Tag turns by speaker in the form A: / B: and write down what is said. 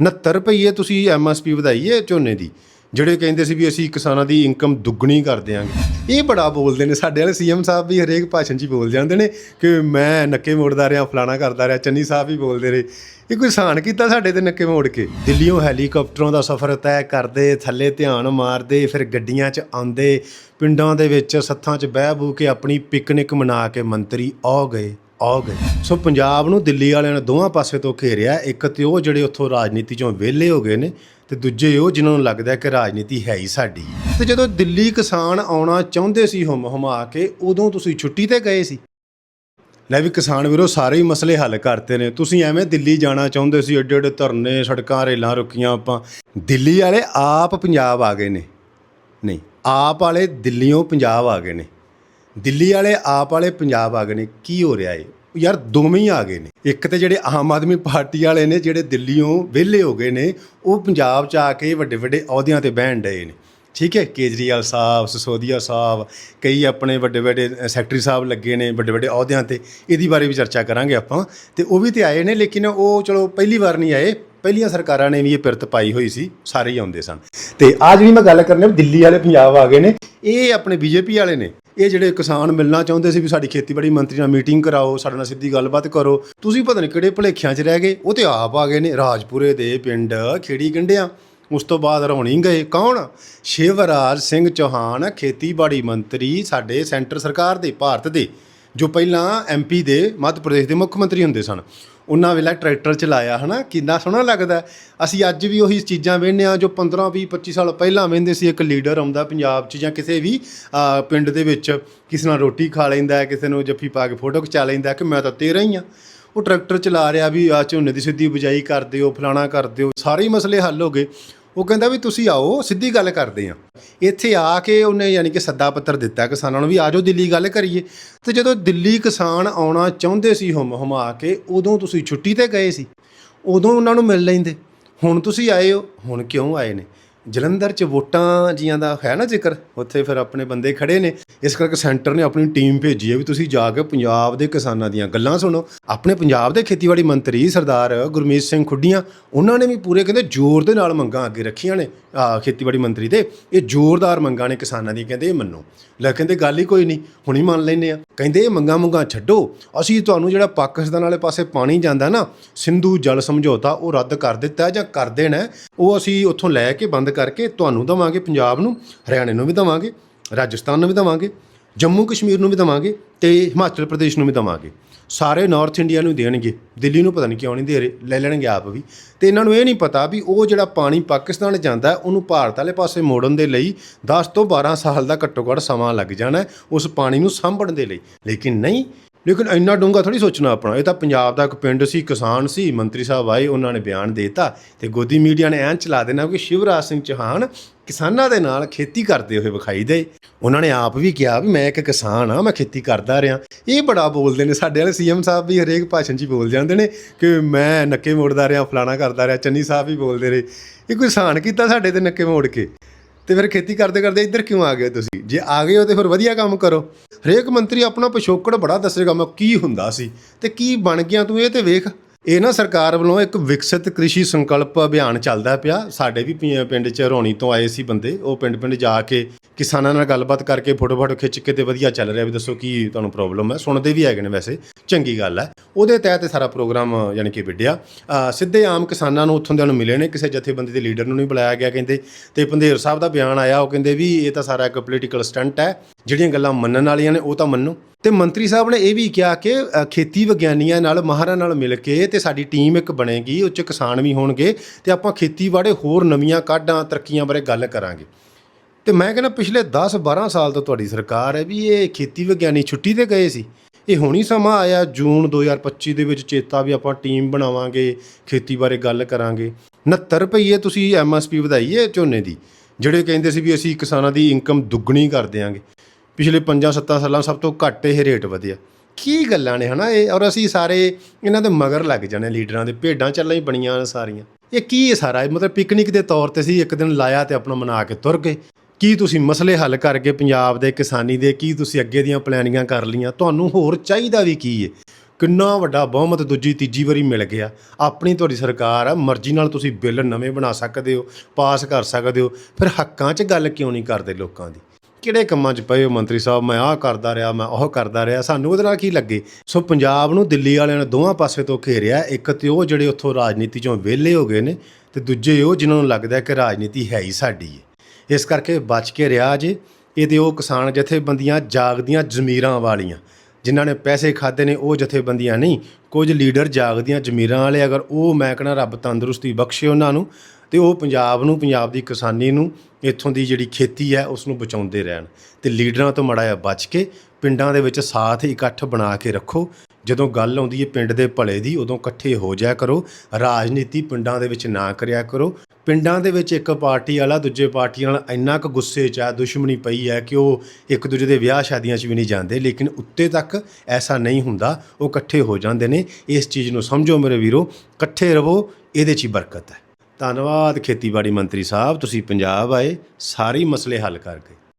A: 69 ਰੁਪਏ ਤੁਸੀਂ ਐਮਐਸਪੀ ਵਧਾਈ ਹੈ ਝੋਨੇ ਦੀ, ਜਿਹੜੇ ਕਹਿੰਦੇ ਸੀ ਵੀ ਅਸੀਂ ਕਿਸਾਨਾਂ ਦੀ ਇਨਕਮ ਦੁੱਗਣੀ ਕਰ ਦਿਆਂਗੇ। ਇਹ ਬੜਾ ਬੋਲਦੇ ਨੇ, ਸਾਡੇ ਵਾਲੇ ਸੀਐਮ ਸਾਹਿਬ ਵੀ ਹਰੇਕ ਭਾਸ਼ਣ 'ਚ ਹੀ ਬੋਲ ਜਾਂਦੇ ਨੇ ਕਿ ਮੈਂ ਨੱਕੇ ਮੋੜਦਾ ਰਿਹਾ, ਫਲਾਣਾ ਕਰਦਾ ਰਿਹਾ, ਚੰਨੀ ਸਾਹਿਬ ਵੀ ਬੋਲਦੇ ਰਹੇ। ਇਹ ਕੋਈ ਸਾਨ ਕੀਤਾ ਸਾਡੇ ਤੇ ਨੱਕੇ ਮੋੜ ਕੇ? ਦਿੱਲੀੋਂ ਹੈਲੀਕਾਪਟਰਾਂ ਦਾ ਸਫ਼ਰ ਤੈਅ ਕਰਦੇ, ਥੱਲੇ ਧਿਆਨ ਮਾਰਦੇ, ਫਿਰ ਗੱਡੀਆਂ 'ਚ ਆਉਂਦੇ, ਪਿੰਡਾਂ ਦੇ ਵਿੱਚ ਸੱਥਾਂ 'ਚ ਬਹਿ ਬੂ ਕੇ ਆਪਣੀ ਪਿਕਨਿਕ ਮਨਾ ਕੇ ਮੰਤਰੀ ਆ ਗਏ। ਆ ਗਏ। ਸੋ ਪੰਜਾਬ ਨੂੰ ਦਿੱਲੀ ਵਾਲਿਆਂ ਨੇ ਦੋਵਾਂ ਪਾਸੇ ਤੋਂ ਘੇਰਿਆ। ਇੱਕ ਤੇ ਉਹ ਜਿਹੜੇ ਉੱਥੋਂ ਰਾਜਨੀਤੀ ਚੋਂ ਵਿਹਲੇ ਹੋ ਗਏ ਨੇ ਤੇ ਦੂਜੇ ਉਹ ਜਿਨ੍ਹਾਂ ਨੂੰ ਲੱਗਦਾ ਕਿ ਰਾਜਨੀਤੀ ਹੈ ਹੀ ਸਾਡੀ। ਤੇ ਜਦੋਂ ਦਿੱਲੀ ਕਿਸਾਨ ਆਉਣਾ ਚਾਹੁੰਦੇ ਸੀ ਹੁਮ, ਹੁਮਾ ਕੇ, ਉਦੋਂ ਤੁਸੀਂ ਛੁੱਟੀ ਤੇ ਗਏ ਸੀ? ਲੈ ਵੀ ਕਿਸਾਨ ਵੀਰੋ, ਸਾਰੇ ਹੀ ਮਸਲੇ ਹੱਲ ਕਰਤੇ ਨੇ। ਤੁਸੀਂ ਐਵੇਂ ਦਿੱਲੀ ਜਾਣਾ ਚਾਹੁੰਦੇ ਸੀ ਏਡੇ ਏਡੇ ਧਰਨੇ, ਸੜਕਾਂ, ਰੇਲਾਂ ਰੁਕੀਆਂ ਆਪਾਂ। ਦਿੱਲੀ ਵਾਲੇ ਆਪ ਪੰਜਾਬ ਆ ਗਏ ਨੇ। ਨਹੀਂ, ਆਪ ਵਾਲੇ ਦਿੱਲੀੋਂ ਪੰਜਾਬ ਆ ਗਏ ਨੇ। ਦਿੱਲੀ ਵਾਲੇ ਆਪ ਵਾਲੇ ਪੰਜਾਬ ਆ ਗਏ ਨੇ। ਕੀ ਹੋ ਰਿਹਾ ਏ? ਯਾਰ ਦੋਵੇਂ ਹੀ ਆ ਗਏ ਨੇ। ਇੱਕ ਤੇ ਜਿਹੜੇ ਆਮ ਆਦਮੀ ਪਾਰਟੀ ਵਾਲੇ ਨੇ, ਜਿਹੜੇ ਦਿੱਲੀੋਂ ਵਿਹਲੇ ਹੋ ਗਏ ਨੇ, ਉਹ ਪੰਜਾਬ 'ਚ ਆ ਕੇ ਵੱਡੇ ਵੱਡੇ ਅਹੁਦਿਆਂ ਤੇ ਬਹਿਣ ਡਏ ਨੇ। ਠੀਕ ਹੈ, ਕੇਜਰੀਵਾਲ ਸਾਹਿਬ, ਸਸੋਦੀਆ ਸਾਹਿਬ, ਕਈ ਆਪਣੇ ਵੱਡੇ ਵੱਡੇ ਸੈਕਟਰੀ ਸਾਹਿਬ ਲੱਗੇ ਨੇ ਵੱਡੇ ਵੱਡੇ ਅਹੁਦਿਆਂ ਤੇ। ਇਹਦੀ ਬਾਰੇ ਵੀ ਚਰਚਾ ਕਰਾਂਗੇ ਆਪਾਂ। ਤੇ ਉਹ ਵੀ ਤੇ ਆਏ ਨੇ, ਲੇਕਿਨ ਉਹ ਚਲੋ ਪਹਿਲੀ ਵਾਰ ਨਹੀਂ ਆਏ। ਪਹਿਲੀਆਂ ਸਰਕਾਰਾਂ ਨੇ ਵੀ ਇਹ ਪਿਰਤ ਪਾਈ ਹੋਈ ਸੀ, ਸਾਰੇ ਹੀ ਆਉਂਦੇ ਸਨ। ਤੇ ਅੱਜ ਵੀ ਮੈਂ ਗੱਲ ਕਰਨੀ ਆ ਦਿੱਲੀ ਵਾਲੇ ਪੰਜਾਬ ਆ ਗਏ ਨੇ, ਇਹ ਆਪਣੇ ਬੀਜੇਪੀ ਵਾਲੇ ਨੇ। ਇਹ ਜਿਹੜੇ ਕਿਸਾਨ ਮਿਲਣਾ ਚਾਹੁੰਦੇ ਸੀ ਵੀ ਸਾਡੀ ਖੇਤੀਬਾੜੀ ਮੰਤਰੀ ਨਾਲ ਮੀਟਿੰਗ ਕਰਾਓ, ਸਾਡੇ ਨਾਲ ਸਿੱਧੀ ਗੱਲਬਾਤ ਕਰੋ, ਤੁਸੀਂ ਪਤਾ ਨਹੀਂ ਕਿਹੜੇ ਭੁਲੇਖਿਆਂ 'ਚ ਰਹਿ ਗਏ, ਉਹ ਤੇ ਆਪ ਆ ਗਏ ਨੇ ਰਾਜਪੁਰੇ ਦੇ ਪਿੰਡ ਖੇੜੀ ਗੰਡਿਆਂ ਉਸ ਤੋਂ ਬਾਅਦ ਰੌਣੀ ਗਏ ਕੌਣ? ਸ਼ਿਵਰਾਜ ਸਿੰਘ ਚੌਹਾਨ, ਖੇਤੀਬਾੜੀ ਮੰਤਰੀ ਸਾਡੇ ਸੈਂਟਰ ਸਰਕਾਰ ਦੇ, ਭਾਰਤ ਦੇ, ਜੋ ਪਹਿਲਾਂ ਐਮਪੀ ਦੇ ਮੱਧ ਪ੍ਰਦੇਸ਼ ਦੇ ਮੁੱਖ ਮੰਤਰੀ ਹੁੰਦੇ ਸਨ। ਉਹਨਾਂ ਵੇਲੇ ਟਰੈਕਟਰ ਚਲਾਇਆ ਹਨਾ? ਕਿੰਨਾ ਸੋਹਣਾ ਲੱਗਦਾ ਅਸੀਂ ਅੱਜ ਵੀ ਉਹੀ ਚੀਜ਼ਾਂ ਵੇਖਦੇ ਆ ਜੋ 15 20 25 ਸਾਲ ਪਹਿਲਾਂ ਵੇਖਦੇ ਸੀ। ਇੱਕ ਲੀਡਰ ਆਉਂਦਾ ਪੰਜਾਬ 'ਚ ਜਾਂ ਕਿਸੇ ਵੀ ਅਹ, ਪਿੰਡ ਦੇ ਵਿੱਚ ਕਿਸੇ ਨਾਲ ਰੋਟੀ ਖਾ ਲੈਂਦਾ ਕਿਸੇ ਨੂੰ ਜੱਫੀ ਪਾ ਕੇ ਫੋਟੋ ਖਿਚਾ ਲੈਂਦਾ ਕਿ ਮੈਂ ਤਾਂ ਤੇਰਾ ਹੀ ਆ ਉਹ ਟਰੈਕਟਰ ਚਲਾ ਰਿਹਾ ਵੀ ਆ ਝੋਨੇ ਦੀ ਸਿੱਧੀ ਬੁਝਾਈ ਕਰ ਦਿਓ ਫਲਾਣਾ ਕਰ ਦਿਓ। ਸਾਰੇ ਹੀ ਮਸਲੇ ਹੱਲ ਹੋ ਗਏ। ਉਹ ਕਹਿੰਦਾ ਵੀ ਤੁਸੀਂ ਆਓ, ਸਿੱਧੀ ਗੱਲ ਕਰਦੇ ਆ ਇੱਥੇ ਆ ਕੇ ਉਹਨੇ ਯਾਨੀ ਕਿ ਸੱਦਾ ਪੱਤਰ ਦਿੱਤਾ ਕਿਸਾਨਾਂ ਨੂੰ ਵੀ ਆਜੋ ਦਿੱਲੀ ਗੱਲ ਕਰੀਏ। ਤੇ ਜਦੋਂ ਦਿੱਲੀ ਕਿਸਾਨ ਆਉਣਾ ਚਾਹੁੰਦੇ ਸੀ ਹੁਮ, ਹੁਮਾ ਕੇ, ਉਦੋਂ ਤੁਸੀਂ ਛੁੱਟੀ ਤੇ ਗਏ ਸੀ। ਉਦੋਂ ਉਹਨਾਂ ਨੂੰ ਮਿਲ ਲੈਂਦੇ। ਹੁਣ ਤੁਸੀਂ ਆਏ ਹੋ, ਹੁਣ ਕਿਉਂ ਆਏ ਨੇ? ਜਲੰਧਰ 'ਚ ਵੋਟਾਂ ਜੀਆਂ ਦਾ ਹੈ ਨਾ ਜ਼ਿਕਰ, ਉੱਥੇ ਫਿਰ ਆਪਣੇ ਬੰਦੇ ਖੜੇ ਨੇ। ਇਸ ਕਰਕੇ ਸੈਂਟਰ ਨੇ ਆਪਣੀ ਟੀਮ ਭੇਜੀ ਹੈ ਵੀ ਤੁਸੀਂ ਜਾ ਕੇ ਪੰਜਾਬ ਦੇ ਕਿਸਾਨਾਂ ਦੀਆਂ ਗੱਲਾਂ ਸੁਣੋ। ਆਪਣੇ ਪੰਜਾਬ ਦੇ ਖੇਤੀਬਾੜੀ ਮੰਤਰੀ ਸਰਦਾਰ ਗੁਰਮੀਤ ਸਿੰਘ ਖੁੱਡੀਆਂ, ਉਹਨਾਂ ਨੇ ਵੀ ਪੂਰੇ ਕਹਿੰਦੇ ਜ਼ੋਰ ਦੇ ਨਾਲ ਮੰਗਾਂ ਅੱਗੇ ਰੱਖੀਆਂ ਨੇ ਖੇਤੀਬਾੜੀ ਮੰਤਰੀ ਦੇ। ਇਹ ਜ਼ੋਰਦਾਰ ਮੰਗਾਂ ਨੇ ਕਿਸਾਨਾਂ ਦੀ, ਕਹਿੰਦੇ ਇਹ ਮੰਨੋ। ਲੈ ਕਹਿੰਦੇ ਗੱਲ ਹੀ ਕੋਈ ਨਹੀਂ, ਹੁਣੀ ਮੰਨ ਲੈਨੇ ਆ। ਕਹਿੰਦੇ ਇਹ ਮੰਗਾਂ ਮੁੰਗਾਂ ਛੱਡੋ। ਅਸੀਂ ਤੁਹਾਨੂੰ ਜਿਹੜਾ ਪਾਕਿਸਤਾਨ ਵਾਲੇ ਪਾਸੇ ਪਾਣੀ ਜਾਂਦਾ ਨਾ, ਸਿੰਧੂ ਜਲ ਸਮਝੌਤਾ ਉਹ ਰੱਦ ਕਰ ਦਿੱਤਾ ਜਾਂ ਕਰ ਦੇਣਾ, ਉਹ ਅਸੀਂ ਉੱਥੋਂ ਲੈ ਕੇ ਬੰਦ ਕਰਕੇ ਤੁਹਾਨੂੰ ਦਵਾਂਗੇ, ਪੰਜਾਬ ਨੂੰ, ਹਰਿਆਣੇ ਨੂੰ ਵੀ ਦਵਾਂਗੇ, ਰਾਜਸਥਾਨ ਨੂੰ ਵੀ ਦਵਾਂਗੇ, ਜੰਮੂ ਕਸ਼ਮੀਰ ਨੂੰ ਵੀ ਦਵਾਂਗੇ ਤੇ ਹਿਮਾਚਲ ਪ੍ਰਦੇਸ਼ ਨੂੰ ਵੀ ਦਵਾਂਗੇ। ਸਾਰੇ ਨਾਰਥ ਇੰਡੀਆ ਨੂੰ ਦੇਣਗੇ। ਦਿੱਲੀ ਨੂੰ ਪਤਾ ਨਹੀਂ ਕਿਉਂ ਨਹੀਂ ਦੇ ਰਹੇ, ਲੈ ਲੈਣਗੇ ਆਪ ਵੀ। ਤੇ ਇਹਨਾਂ ਨੂੰ ਇਹ ਨਹੀਂ ਪਤਾ ਵੀ ਉਹ ਜਿਹੜਾ ਪਾਣੀ ਪਾਕਿਸਤਾਨ ਜਾਂਦਾ, ਉਹਨੂੰ ਭਾਰਤ ਵਾਲੇ ਪਾਸੇ ਮੋੜਨ ਦੇ ਲਈ 10 ਤੋਂ 12 ਸਾਲ ਦਾ ਘੱਟੋ ਘੱਟ ਸਮਾਂ ਲੱਗ ਜਾਣਾ ਉਸ ਪਾਣੀ ਨੂੰ ਸਾਂਭਣ ਦੇ ਲਈ। ਲੇਕਿਨ ਨਹੀਂ ਲੇਕਿਨ ਇੰਨਾ ਡੂੰਘਾ ਥੋੜੀ ਸੋਚਣਾ ਆਪਣਾ। ਇਹ ਤਾਂ ਪੰਜਾਬ ਦਾ ਇੱਕ ਪਿੰਡ ਸੀ, ਕਿਸਾਨ ਸੀ, ਮੰਤਰੀ ਸਾਹਿਬ ਆਏ, ਉਹਨਾਂ ਨੇ ਬਿਆਨ ਦੇਤਾ ਤੇ ਗੋਦੀ ਮੀਡੀਆ ਨੇ ਐਂ ਚਲਾ ਦੇਣਾ ਕਿ ਸ਼ਿਵਰਾਜ ਸਿੰਘ ਚੌਹਾਨ ਕਿਸਾਨਾਂ ਦੇ ਨਾਲ ਖੇਤੀ ਕਰਦੇ ਹੋਏ ਵਿਖਾਈ ਦੇ। ਉਹਨਾਂ ਨੇ ਆਪ ਵੀ ਕਿਹਾ ਵੀ ਮੈਂ ਇੱਕ ਕਿਸਾਨ ਆ ਮੈਂ ਖੇਤੀ ਕਰਦਾ ਰਿਹਾ। ਇਹ ਬੜਾ ਬੋਲਦੇ ਨੇ, ਸਾਡੇ ਵਾਲੇ ਸੀਐਮ ਸਾਹਿਬ ਵੀ ਹਰੇਕ ਭਾਸ਼ਣ 'ਚ ਹੀ ਬੋਲ ਜਾਂਦੇ ਨੇ ਕਿ ਮੈਂ ਨੱਕੇ ਮੋੜਦਾ ਰਿਹਾ, ਫਲਾਣਾ ਕਰਦਾ ਰਿਹਾ, ਚੰਨੀ ਸਾਹਿਬ ਵੀ ਬੋਲਦੇ ਰਹੇ। ਇਹ ਕੋਈ ਸਾਨ ਕੀਤਾ ਸਾਡੇ ਤੇ ਨੱਕੇ ਮੋੜ ਕੇ? ਤੇ ਫਿਰ ਖੇਤੀ ਕਰਦੇ ਕਰਦੇ ਇੱਧਰ ਕਿਉਂ ਆ ਗਏ ਤੁਸੀਂ? ਜੇ ਆ ਗਏ ਹੋ ਤੇ ਫਿਰ ਵਧੀਆ ਕੰਮ ਕਰੋ। ਹਰੇਕ ਮੰਤਰੀ ਆਪਣਾ ਪਿਛੋਕੜ ਬੜਾ ਦੱਸੇਗਾ, ਮੈਂ ਕੀ ਹੁੰਦਾ ਸੀ ਤੇ ਕੀ ਬਣ ਗਿਆ ਤੂੰ ਇਹ ਤੇ ਵੇਖ। ਇਹ ਨਾ ਸਰਕਾਰ ਵੱਲੋਂ ਇੱਕ ਵਿਕਸਿਤ ਕ੍ਰਿਸ਼ੀ ਸੰਕਲਪ ਅਭਿਆਨ ਚੱਲਦਾ ਪਿਆ। ਸਾਡੇ ਵੀ ਪੀ- ਪਿੰਡ 'ਚ ਰੌਣੀ ਤੋਂ ਆਏ ਸੀ ਬੰਦੇ। ਉਹ ਪਿੰਡ ਪਿੰਡ ਜਾ ਕੇ ਕਿਸਾਨਾਂ ਨਾਲ ਗੱਲਬਾਤ ਕਰਕੇ ਫੋਟੋ ਫਾਟੋ ਖਿੱਚ ਕੇ ਤੇ ਵਧੀਆ ਚੱਲ ਰਿਹਾ ਵੀ ਦੱਸੋ ਕੀ ਤੁਹਾਨੂੰ ਪ੍ਰੋਬਲਮ ਹੈ। ਸੁਣਦੇ ਵੀ ਹੈਗੇ ਨੇ ਵੈਸੇ। ਚੰਗੀ ਗੱਲ ਹੈ। ਉਹਦੇ ਤਹਿਤ ਇਹ ਸਾਰਾ ਪ੍ਰੋਗਰਾਮ ਯਾਨੀ ਕਿ ਵਿੱਢਿਆ। ਅ, ਸਿੱਧੇ ਆਮ ਕਿਸਾਨਾਂ ਨੂੰ ਉੱਥੋਂ ਦੇ ਨੂੰ ਮਿਲੇ ਨੇ। ਕਿਸੇ ਜਥੇਬੰਦੀ ਦੇ ਲੀਡਰ ਨੂੰ ਨਹੀਂ ਬੁਲਾਇਆ ਗਿਆ ਕਹਿੰਦੇ। ਤੇ ਪੰਧੇਰ ਸਾਹਿਬ ਦਾ ਬਿਆਨ ਆਇਆ ਉਹ ਕਹਿੰਦੇ ਵੀ ਇਹ ਤਾਂ ਸਾਰਾ ਇੱਕ ਪੋਲੀਟੀਕਲ ਸਟੰਟ ਹੈ। ਜਿਹੜੀਆਂ ਗੱਲਾਂ ਮੰਨਣ ਵਾਲੀਆਂ ਨੇ ਉਹ ਤਾਂ ਮੰਨੋ। ਤੇ ਮੰਤਰੀ ਸਾਹਿਬ ਨੇ ਇਹ ਵੀ ਕਿਹਾ ਕਿ ਖੇਤੀ ਵਿਗਿਆਨੀਆਂ ਨਾਲ, ਮਾਹਰਾਂ ਨਾਲ ਮਿਲ ਕੇ ਤੇ ਸਾਡੀ ਟੀਮ ਇੱਕ ਬਣੇਗੀ ਉੱਚ ਕਿਸਾਨ ਵੀ ਹੋਣਗੇ ਤੇ ਆਪਾਂ ਖੇਤੀਬਾੜੇ ਹੋਰ ਨਵੀਆਂ ਕਾਢਾਂ, ਤਰੱਕੀਆਂ ਬਾਰੇ ਗੱਲ ਕਰਾਂਗੇ। ਤੇ ਮੈਂ ਕਹਿੰਦਾ ਪਿਛਲੇ 10 12 ਸਾਲ ਤੋਂ ਤੁਹਾਡੀ ਸਰਕਾਰ ਹੈ ਵੀ ਇਹ ਖੇਤੀ ਵਿਗਿਆਨੀ ਛੁੱਟੀ ਤੇ ਗਏ ਸੀ। ਇਹ ਹੁਣੀ ਸਮਾਂ ਆਇਆ, ਜੂਨ 2025 ਦੇ ਵਿੱਚ ਚੇਤਾ ਵੀ ਆਪਾਂ ਟੀਮ ਬਣਾਵਾਂਗੇ, ਖੇਤੀ ਬਾਰੇ ਗੱਲ ਕਰਾਂਗੇ। 69 ਰੁਪਏ ਤੁਸੀਂ ਐਮਐਸਪੀ ਵਧਾਈ ਹੈ ਝੋਨੇ ਦੀ, ਜਿਹੜੇ ਕਹਿੰਦੇ ਸੀ ਵੀ ਅਸੀਂ ਕਿਸਾਨਾਂ ਦੀ ਇਨਕਮ ਦੁੱਗਣੀ ਕਰ ਦਿਆਂਗੇ। ਪਿਛਲੇ 5-7 ਸਾਲਾਂ ਸਭ ਤੋਂ ਘੱਟ ਇਹ ਰੇਟ ਵਧਿਆ। ਕੀ ਗੱਲਾਂ ਨੇ ਹਨਾ ਇਹ? ਔਰ ਅਸੀਂ ਸਾਰੇ ਇਹਨਾਂ ਦੇ ਮਗਰ ਲੱਗ ਜਾਣੇ, ਲੀਡਰਾਂ ਦੇ ਭੇਡਾਂ ਚੱਲਾਂ ਹੀ ਬਣੀਆਂ ਸਾਰੀਆਂ। ਇਹ ਕੀ ਹੈ ਸਾਰਾ? ਇਹ ਮਤਲਬ ਪਿਕਨਿਕ ਦੇ ਤੌਰ ਤੇ ਸੀ, ਇੱਕ ਦਿਨ ਲਾਇਆ ਤੇ ਆਪਣਾ ਮਨਾ ਕੇ ਤੁਰ ਗਏ। ਕੀ ਤੁਸੀਂ ਮਸਲੇ ਹੱਲ ਕਰਕੇ ਪੰਜਾਬ ਦੇ, ਕਿਸਾਨੀ ਦੇ, ਕੀ ਤੁਸੀਂ ਅੱਗੇ ਦੀਆਂ ਪਲੈਨਿੰਗਾਂ ਕਰ ਲੀਆਂ ਤੁਹਾਨੂੰ ਹੋਰ ਚਾਹੀਦਾ ਵੀ ਕੀ ਹੈ ਕਿੰਨਾ ਵੱਡਾ ਬਹੁਮਤ ਦੂਜੀ, ਤੀਜੀ ਵਾਰੀ ਮਿਲ ਗਿਆ। ਆਪਣੀ ਤੁਹਾਡੀ ਸਰਕਾਰ ਆ, ਮਰਜ਼ੀ ਨਾਲ ਤੁਸੀਂ ਬਿੱਲ ਨਵੇਂ ਬਣਾ ਸਕਦੇ ਹੋ, ਪਾਸ ਕਰ ਸਕਦੇ ਹੋ। ਫਿਰ ਹੱਕਾਂ 'ਚ ਗੱਲ ਕਿਉਂ ਨਹੀਂ ਕਰਦੇ ਲੋਕਾਂ ਦੀ? ਕਿਹੜੇ ਕੰਮਾਂ 'ਚ ਪਏ ਹੋ ਮੰਤਰੀ ਸਾਹਿਬ? ਮੈਂ ਆਹ ਕਰਦਾ ਰਿਹਾ, ਮੈਂ ਉਹ ਕਰਦਾ ਰਿਹਾ। ਸਾਨੂੰ ਉਹਦੇ ਨਾਲ ਕੀ ਲੱਗੇ? ਸੋ ਪੰਜਾਬ ਨੂੰ ਦਿੱਲੀ ਵਾਲਿਆਂ ਨੇ ਦੋਵਾਂ ਪਾਸੇ ਤੋਂ ਘੇਰਿਆ। ਇੱਕ ਤੇ ਉਹ ਜਿਹੜੇ ਉੱਥੋਂ ਰਾਜਨੀਤੀ 'ਚੋਂ ਵਿਹਲੇ ਹੋ ਗਏ ਨੇ ਤੇ ਦੂਜੇ ਉਹ ਜਿਨ੍ਹਾਂ ਨੂੰ ਲੱਗਦਾ ਕਿ ਰਾਜਨੀਤੀ ਹੈ ਹੀ ਸਾਡੀ ਹੈ ਇਸ ਕਰਕੇ ਬਚ ਕੇ ਰਿਹਾ ਜੇ। ਇਹਦੇ ਉਹ ਕਿਸਾਨ ਜਥੇਬੰਦੀਆਂ ਜਾਗਦੀਆਂ ਜ਼ਮੀਰਾਂ ਵਾਲੀਆਂ। ਜਿਨ੍ਹਾਂ ਨੇ ਪੈਸੇ ਖਾਦੇ ਨੇ, ਉਹ ਜਥੇਬੰਦੀਆਂ ਨਹੀਂ। ਕੁਝ ਲੀਡਰ ਜਾਗਦੀਆਂ ਜ਼ਮੀਰਾਂ ਵਾਲੇ। ਅਗਰ ਉਹ ਮੈਂ ਕਹਿੰਦਾ ਰੱਬ ਤੰਦਰੁਸਤੀ ਬਖਸ਼ੇ ਉਹਨਾਂ ਨੂੰ ਤੇ ਉਹ ਪੰਜਾਬ ਨੂੰ, ਪੰਜਾਬ ਦੀ ਕਿਸਾਨੀ ਨੂੰ, ਇੱਥੋਂ ਦੀ ਜਿਹੜੀ ਖੇਤੀ ਹੈ ਉਸ ਨੂੰ ਬਚਾਉਂਦੇ ਰਹਿਣ। ਤੇ ਲੀਡਰਾਂ ਤੋਂ ਮੜਾ ਬਚ ਕੇ ਪਿੰਡਾਂ ਦੇ ਵਿੱਚ ਸਾਥ ਇਕੱਠ ਬਣਾ ਕੇ ਰੱਖੋ। ਜਦੋਂ ਗੱਲ ਆਉਂਦੀ ਹੈ ਪਿੰਡ ਦੇ ਭਲੇ ਦੀ, ਉਦੋਂ ਇਕੱਠੇ ਹੋ ਜਾਇਆ ਕਰੋ। ਰਾਜਨੀਤੀ ਪਿੰਡਾਂ ਦੇ ਵਿੱਚ ਨਾ ਕਰਿਆ ਕਰੋ। ਪਿੰਡਾਂ ਦੇ ਵਿੱਚ ਇੱਕ ਪਾਰਟੀ ਵਾਲਾ, ਦੂਜੇ ਪਾਰਟੀ ਨਾਲ ਇੰਨਾ ਕੁ ਗੁੱਸੇ 'ਚ ਆ, ਦੁਸ਼ਮਣੀ ਪਈ ਹੈ ਕਿ ਉਹ ਇੱਕ ਦੂਜੇ ਦੇ ਵਿਆਹ ਸ਼ਾਦੀਆਂ 'ਚ ਵੀ ਨਹੀਂ ਜਾਂਦੇ। ਲੇਕਿਨ ਉੱਤੇ ਤੱਕ ਐਸਾ ਨਹੀਂ ਹੁੰਦਾ। ਉਹ ਇਕੱਠੇ ਹੋ ਜਾਂਦੇ ਨੇ। ਇਸ ਚੀਜ਼ ਨੂੰ ਸਮਝੋ ਮੇਰੇ ਵੀਰੋ। ਇਕੱਠੇ ਰਹੋ। ਇਹਦੇ 'ਚ ਹੀ ਬਰਕਤ ਹੈ। ਧੰਨਵਾਦ ਖੇਤੀਬਾੜੀ ਮੰਤਰੀ ਸਾਹਿਬ ਤੁਸੀਂ ਪੰਜਾਬ ਆਏ ਸਾਰੇ ਮਸਲੇ ਹੱਲ ਕਰ ਗਏ